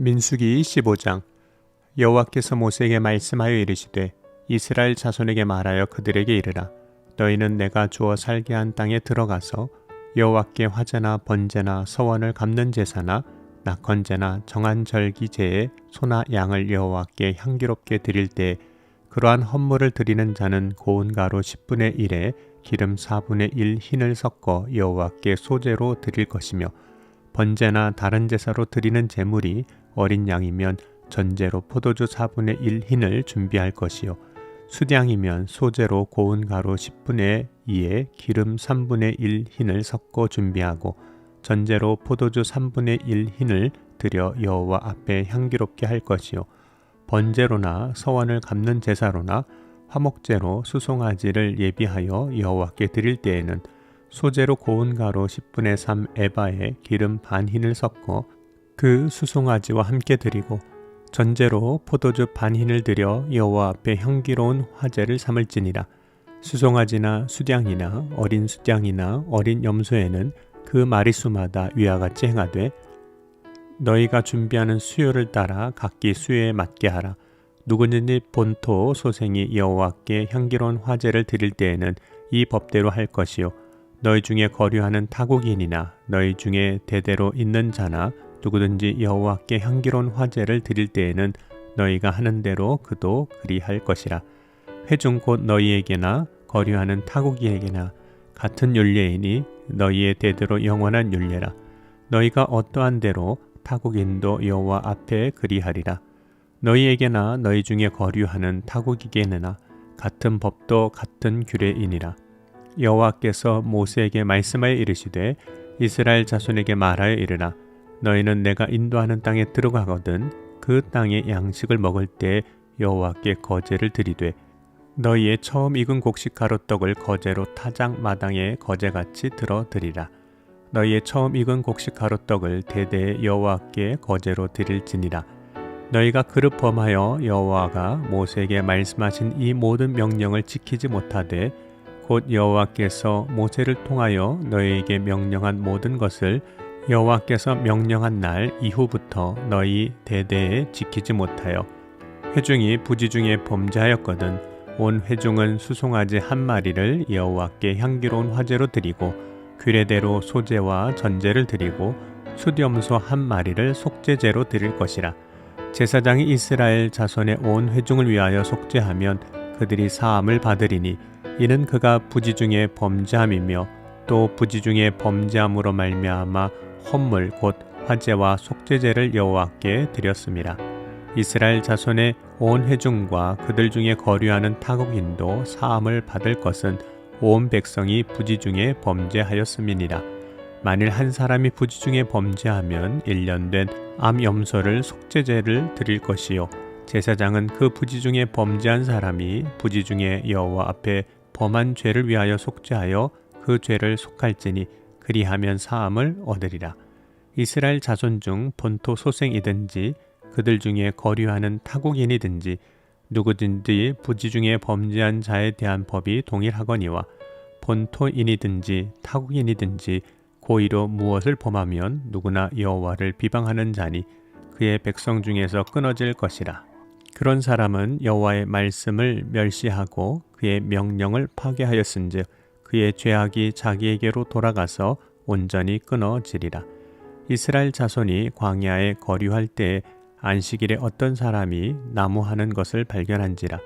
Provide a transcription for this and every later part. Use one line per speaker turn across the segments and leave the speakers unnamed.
민수기 15장 여호와께서 모세에게 말씀하여 이르시되 이스라엘 자손에게 말하여 그들에게 이르라. 너희는 내가 주어 살게 한 땅에 들어가서 여호와께 화제나 번제나 서원을 갚는 제사나 낙헌제나 정한 절기 제에 소나 양을 여호와께 향기롭게 드릴 때 그러한 헌물을 드리는 자는 고운 가루 10분의 1에 기름 4분의 1 흰을 섞어 여호와께 소제로 드릴 것이며 번제나 다른 제사로 드리는 제물이 어린 양이면 전제로 포도주 4분의 1 흰을 준비할 것이요. 수량이면 소제로 고운 가루 10분의 2에 기름 3분의 1 흰을 섞어 준비하고 전제로 포도주 3분의 1 흰을 들여 여호와 앞에 향기롭게 할 것이요. 번제로나 서원을 갚는 제사로나 화목제로 수송아지를 예비하여 여호와께 드릴 때에는 소제로 고운 가루 10분의 3 에바에 기름 반 흰을 섞어 그 수송아지와 함께 드리고 전제로 포도주 반 흰을 들여 여호와 앞에 향기로운 화제를 삼을지니라 수송아지나 수량이나 어린 수량이나 어린 염소에는 그 마리수마다 위와 같이 행하되 너희가 준비하는 수요를 따라 각기 수요에 맞게 하라. 누구든지 본토 소생이 여호와께 향기로운 화제를 드릴 때에는 이 법대로 할 것이요 너희 중에 거류하는 타국인이나 너희 중에 대대로 있는 자나 누구든지 여호와께 향기로운 화제를 드릴 때에는 너희가 하는 대로 그도 그리할 것이라 회중 곧 너희에게나 거류하는 타국인에게나 같은 율례이니 너희의 대대로 영원한 율례라 너희가 어떠한 대로 타국인도 여호와 앞에 그리하리라. 너희에게나 너희 중에 거류하는 타국이게나 같은 법도 같은 규례이니라. 여호와께서 모세에게 말씀하여 이르시되 이스라엘 자손에게 말하여 이르라. 너희는 내가 인도하는 땅에 들어가거든 그 땅의 양식을 먹을 때 여호와께 거제를 드리되 너희의 처음 익은 곡식 가루떡을 거제로 타작 마당에 거제같이 들어 드리라. 너희의 처음 익은 곡식 가루떡을 대대 여호와께 거제로 드릴지니라. 너희가 그릇 범하여 여호와가 모세에게 말씀하신 이 모든 명령을 지키지 못하되 곧 여호와께서 모세를 통하여 너희에게 명령한 모든 것을 여호와께서 명령한 날 이후부터 너희 대대에 지키지 못하여 회중이 부지 중에 범죄하였거든 온 회중은 수송아지 한 마리를 여호와께 향기로운 화제로 드리고 규례대로 소제와 전제를 드리고 수염소 한 마리를 속죄제로 드릴 것이라. 제사장이 이스라엘 자손의 온 회중을 위하여 속죄하면 그들이 사함을 받으리니 이는 그가 부지 중에 범죄함이며 또 부지 중에 범죄함으로 말미암아 헌물 곧 화제와 속죄제를 여호와께 드렸습니다. 이스라엘 자손의 온 회중과 그들 중에 거류하는 타국인도 사함을 받을 것은 온 백성이 부지 중에 범죄하였음이니라. 만일 한 사람이 부지 중에 범죄하면 1년 된 암염소를 속죄제를 드릴 것이요 제사장은 그 부지 중에 범죄한 사람이 부지 중에 여호와 앞에 범한 죄를 위하여 속죄하여 그 죄를 속할지니 그리하면 사함을 얻으리라. 이스라엘 자손 중 본토 소생이든지 그들 중에 거류하는 타국인이든지 누구든지 부지 중에 범죄한 자에 대한 법이 동일하거니와 본토인이든지 타국인이든지 고의로 무엇을 범하면 누구나 여호와를 비방하는 자니 그의 백성 중에서 끊어질 것이라. 그런 사람은 여호와의 말씀을 멸시하고 그의 명령을 파괴하였은즉 그의 죄악이 자기에게로 돌아가서 온전히 끊어지리라. 이스라엘 자손이 광야에 거류할 때 안식일에 어떤 사람이 나무하는 것을 발견한지라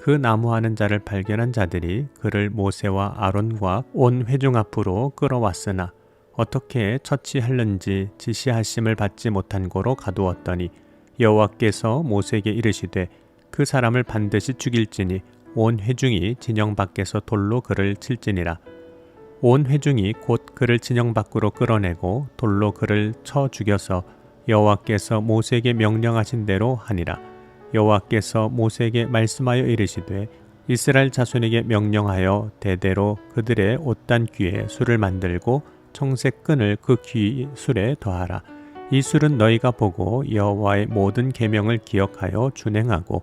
그 나무하는 자를 발견한 자들이 그를 모세와 아론과 온 회중 앞으로 끌어왔으나 어떻게 처치할는지 지시하심을 받지 못한 고로 가두었더니 여호와께서 모세에게 이르시되 그 사람을 반드시 죽일지니 온 회중이 진영 밖에서 돌로 그를 칠지니라 온 회중이 곧 그를 진영 밖으로 끌어내고 돌로 그를 쳐 죽여서 여호와께서 모세에게 명령하신 대로 하니라. 여호와께서 모세에게 말씀하여 이르시되 이스라엘 자손에게 명령하여 대대로 그들의 옷단 귀에 술을 만들고 청색 끈을 그 귀 술에 더하라. 이 술은 너희가 보고 여호와의 모든 계명을 기억하여 준행하고